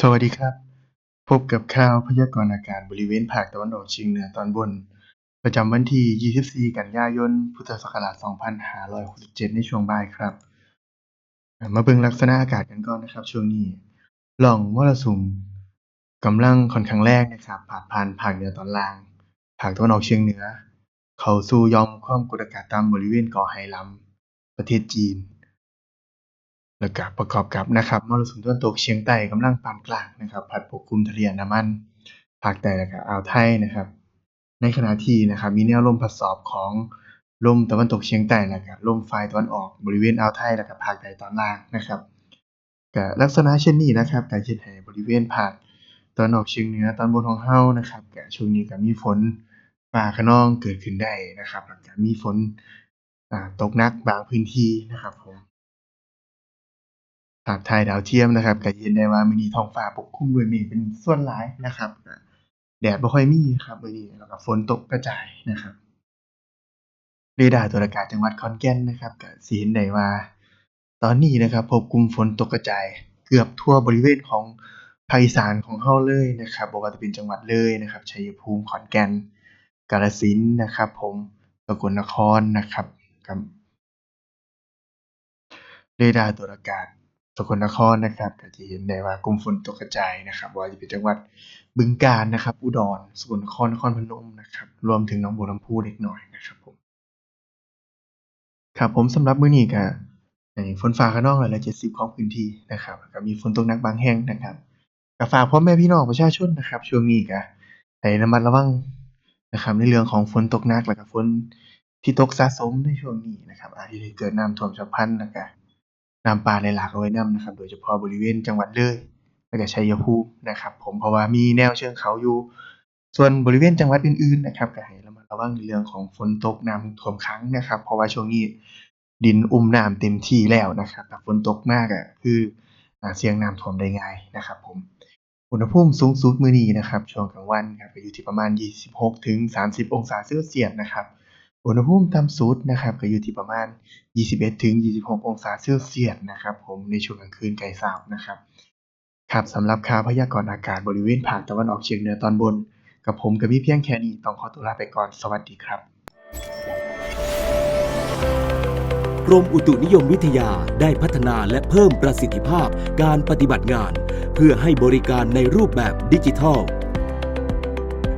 สวัสดีครับ พบกับข่าวพยากรณ์อากาศบริเวณภาคตะวันออกเฉียงเหนือตอนบน ประจำวันที่ 24 กันยายน พุทธศักราช 2567 ในช่วงบ่ายครับ มาเบิ่งลักษณะอากาศกันก่อนนะครับช่วงนี้ร่องมรสุมกำลังค่อนข้างแรงนะครับพาดผ่านภาคเหนือตอนล่าง ภาคตะวันออกเฉียงเหนือ เข้าสู่ยอมความกดอากาศต่ำบริเวณเกาะไหหลำ ประเทศจีน แล้วก็ประกอบกับนะครับมรสุมตะวันตกเฉียงใต้กำลังปานกลางนะครับ พัดปกคลุมทะเลอันดามันภาคใต้แล้วก็อ่าวไทยนะครับ ในขณะที่นะครับมีแนวลมพัดสอบของลมตะวันตกเฉียงใต้แล้วก็ลมฝ่ายตะวันออกบริเวณอ่าวไทยแล้วก็ภาคใต้ตอนล่างนะครับก็ลักษณะเช่นนี้นะครับก็เฮ็ดให้บริเวณภาคตะวันออกเฉียงเหนือตอนบนของเรานะครับก็ช่วงนี้ก็มีฝนฟ้าคะนองเกิดขึ้นได้นะครับแล้วก็มีฝน ตกนักบางพื้นที่นะครับผมภาพถ่ายดาวเทียมนะครับก็เห็นได้ว่ามินีท้องฟ้าปกคลุมด้วยเมฆเป็นส่วนหลายนะครับแดดบ่ค่อยมีครับมื้อนี้แล้วก็ฝนตกกระจายนะครับเรดาร์ตรวจอากาศจังหวัดขอนแก่นนะครับก็สิเห็นได้ว่า ตอนนี้นะครับ พบกลุ่มฝนตกกระจาย เกือบทั่วบริเวณของภาคอีสานของเราเลยนะครับบ่ว่าจะเป็นจังหวัดเลยนะครับชัยภูมิขอนแก่นกาฬสินธุ์นะครับ ผมสกลนครนะครับ กับเรดาร์ตรวจอากาศสกลนครนะครับก็จะเห็นได้ว่ากลุ่มฝนตกกระจายนะครับบ่ว่าจะเป็นจังหวัดบึงกาฬนะครับ อุดรสกลนครนครพนมนะครับ รวมถึงหนองบัวลำพูเล็กน้อยนะครับผมครับผมสำหรับมื้อนี้ก็ให้ฝนฟ้าคะนองร้อยละ70ของพื้นที่นะครับก็มีฝนตกหนักบางแห่งนะครับก็ฝากพ่อแม่พี่น้องประชาชนนะครับ ช่วงนี้ก็ให้ระมัดระวังนะครับ ในเรื่องของฝนตกหนักแล้วก็ฝน ที่ตกสะสมในช่วงนี้นะครับ อาจสิเกิดน้ำท่วมฉับพลันแล้วก็น้ำป่าไหลหลากเอาไว้นำนะครับ โดยเฉพาะบริเวณจังหวัดเลยแล้วก็ชัยภูมินะครับ ผมเพราะว่ามีแนวเชิงเขาอยู่ ส่วนบริเวณจังหวัดอื่นๆนะครับก็ให้ระมัดระวังในเรื่องของฝนตกน้ำท่วมขังนะครับ เพราะว่าช่วงนี้ดินอุ้มน้ำเต็มที่แล้วนะครับถ้าฝนตกมากก็คือเสี่ยงน้ำท่วมได้ง่ายนะครับ ผมอุณหภูมิสูงสุดมื้อนี้นะครับช่วงกลางวันครับอยู่ที่ประมาณ 26ถึง30 องศาเซลเซียสนะครับ อุณหภูมิต่ำสุดนะครับก็อยู่ที่ประมาณ 21ถึง26 องศาเซลเซียสนะครับผมในช่วงกลางคืนใกล้เช้านะครับครับสำหรับข่าวพยากรณ์อากาศบริเวณภาคตะวันออกเฉียงเหนือตอนบน กับผมก็มีเพียงแค่นี้ต้องขอตัวลาไปก่อนสวัสดีครับกรมอุตุนิยมวิทยาได้พัฒนาและเพิ่มประสิทธิภาพการปฏิบัติงาน เพื่อให้บริการในรูปแบบดิจิทัล